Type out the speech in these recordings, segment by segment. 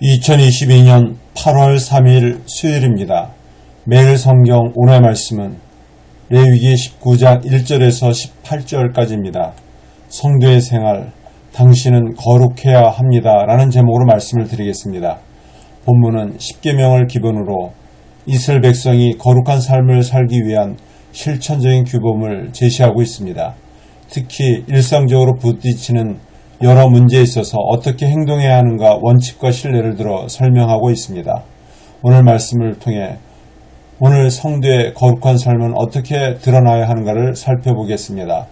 2022년 8월 3일 수요일입니다. 매일 성경 오늘 말씀은 레위기 19장 1절에서 18절까지입니다. 성도의 생활, 당신은 거룩해야 합니다. 라는 제목으로 말씀을 드리겠습니다. 본문은 10계명을 기본으로 이스라엘 백성이 거룩한 삶을 살기 위한 실천적인 규범을 제시하고 있습니다. 특히 일상적으로 부딪히는 여러 문제에 있어서 어떻게 행동해야 하는가 원칙과 신뢰를 들어 설명하고 있습니다. 오늘 말씀을 통해 오늘 성도의 거룩한 삶은 어떻게 드러나야 하는가를 살펴보겠습니다.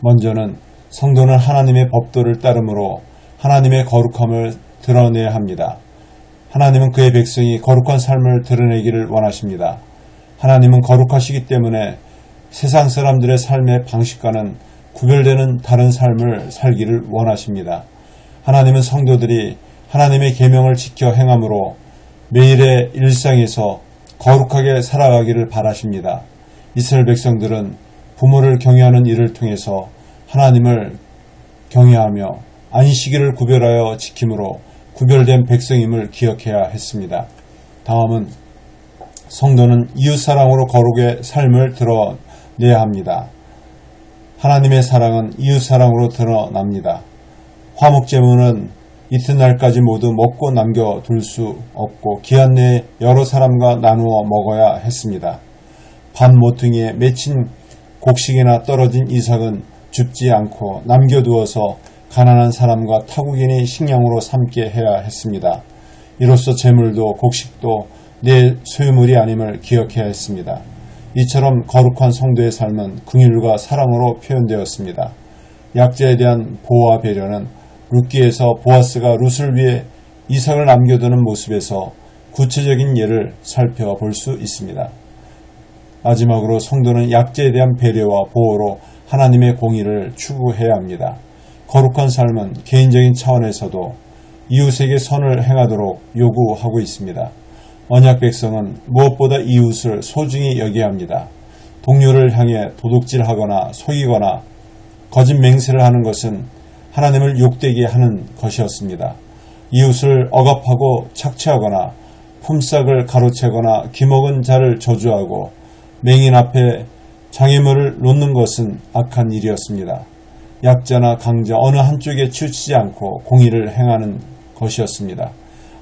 먼저는 성도는 하나님의 법도를 따르므로 하나님의 거룩함을 드러내야 합니다. 하나님은 그의 백성이 거룩한 삶을 드러내기를 원하십니다. 하나님은 거룩하시기 때문에 세상 사람들의 삶의 방식과는 구별되는 다른 삶을 살기를 원하십니다. 하나님은 성도들이 하나님의 계명을 지켜 행함으로 매일의 일상에서 거룩하게 살아가기를 바라십니다. 이스라엘 백성들은 부모를 경외하는 일을 통해서 하나님을 경외하며 안식일을 구별하여 지킴으로 구별된 백성임을 기억해야 했습니다. 다음은 성도는 이웃사랑으로 거룩의 삶을 드러내야 합니다. 하나님의 사랑은 이웃 사랑으로 드러납니다. 화목제물은 이튿날까지 모두 먹고 남겨둘 수 없고 기한 내에 여러 사람과 나누어 먹어야 했습니다. 반 모퉁이에 맺힌 곡식이나 떨어진 이삭은 줍지 않고 남겨두어서 가난한 사람과 타국인이 식량으로 삼게 해야 했습니다. 이로써 재물도 곡식도 내 소유물이 아님을 기억해야 했습니다. 이처럼 거룩한 성도의 삶은 긍휼과 사랑으로 표현되었습니다. 약자에 대한 보호와 배려는 룻기에서 보아스가 룻을 위해 이삭을 남겨두는 모습에서 구체적인 예를 살펴볼 수 있습니다. 마지막으로 성도는 약자에 대한 배려와 보호로 하나님의 공의를 추구해야 합니다. 거룩한 삶은 개인적인 차원에서도 이웃에게 선을 행하도록 요구하고 있습니다. 언약 백성은 무엇보다 이웃을 소중히 여겨야 합니다. 동료를 향해 도둑질하거나 속이거나 거짓 맹세를 하는 것은 하나님을 욕되게 하는 것이었습니다. 이웃을 억압하고 착취하거나 품삯을 가로채거나 기먹은 자를 저주하고 맹인 앞에 장애물을 놓는 것은 악한 일이었습니다. 약자나 강자 어느 한쪽에 치우치지 않고 공의를 행하는 것이었습니다.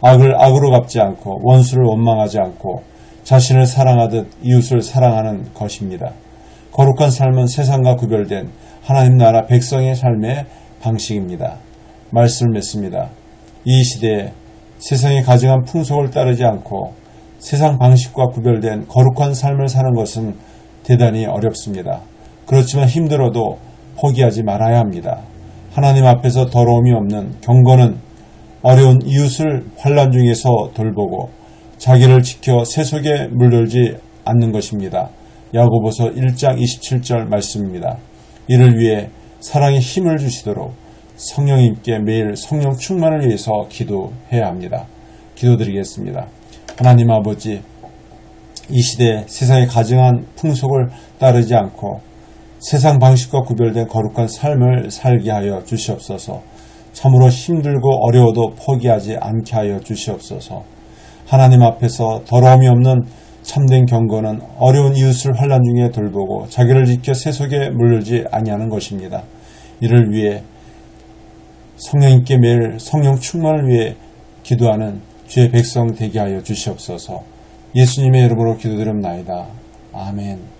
악을 악으로 갚지 않고 원수를 원망하지 않고 자신을 사랑하듯 이웃을 사랑하는 것입니다. 거룩한 삶은 세상과 구별된 하나님 나라 백성의 삶의 방식입니다. 말씀을 맺습니다. 이 시대에 세상이 가증한 풍속을 따르지 않고 세상 방식과 구별된 거룩한 삶을 사는 것은 대단히 어렵습니다. 그렇지만 힘들어도 포기하지 말아야 합니다. 하나님 앞에서 더러움이 없는 경건은 어려운 이웃을 환란 중에서 돌보고 자기를 지켜 세속에 물들지 않는 것입니다. 야고보서 1장 27절 말씀입니다. 이를 위해 사랑의 힘을 주시도록 성령님께 매일 성령 충만을 위해서 기도해야 합니다. 기도드리겠습니다. 하나님 아버지, 이 시대 세상의 가증한 풍속을 따르지 않고 세상 방식과 구별된 거룩한 삶을 살게 하여 주시옵소서. 참으로 힘들고 어려워도 포기하지 않게 하여 주시옵소서. 하나님 앞에서 더러움이 없는 참된 경건은 어려운 이웃을 환란 중에 돌보고 자기를 지켜 세속에 물들지 아니하는 것입니다. 이를 위해 성령님께 매일 성령 충만을 위해 기도하는 주의 백성 되게 하여 주시옵소서. 예수님의 이름으로 기도드립나이다. 아멘.